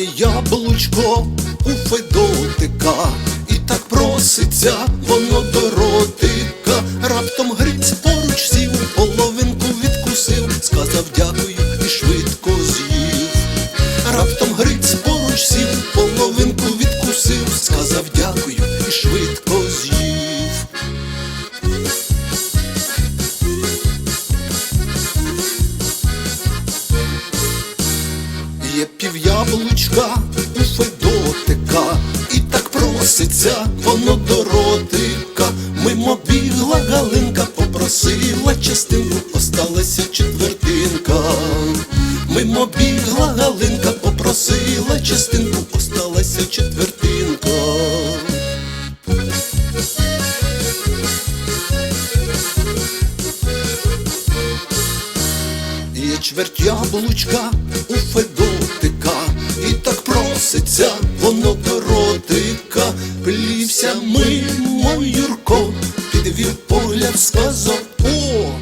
Падає яблучко у Федотика, і так проситься воно до роти. Є пів'яблучка у Федотика, і так проситься воно до ротика. Мимо бігла Галинка, попросила частинку, осталася четвертинка. Мимо бігла Галинка, попросила частинку, осталася четвертинка. Є чверть яблучка у Федотика, до ротика. Плівся мимо Юрко, підвів погляд, сказав о.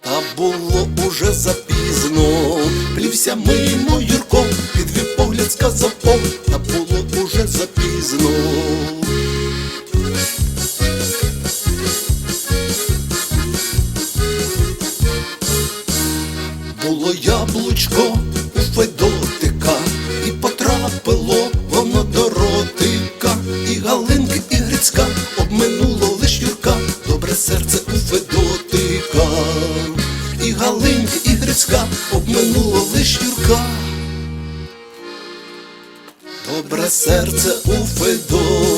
Та було уже запізно, плівся мимо Юрко, підвів погляд, сказав о, та було уже запізно. Було яблучко у Федотика, і і Грицька обминуло лиш Юрка. Добре серце у Федотика.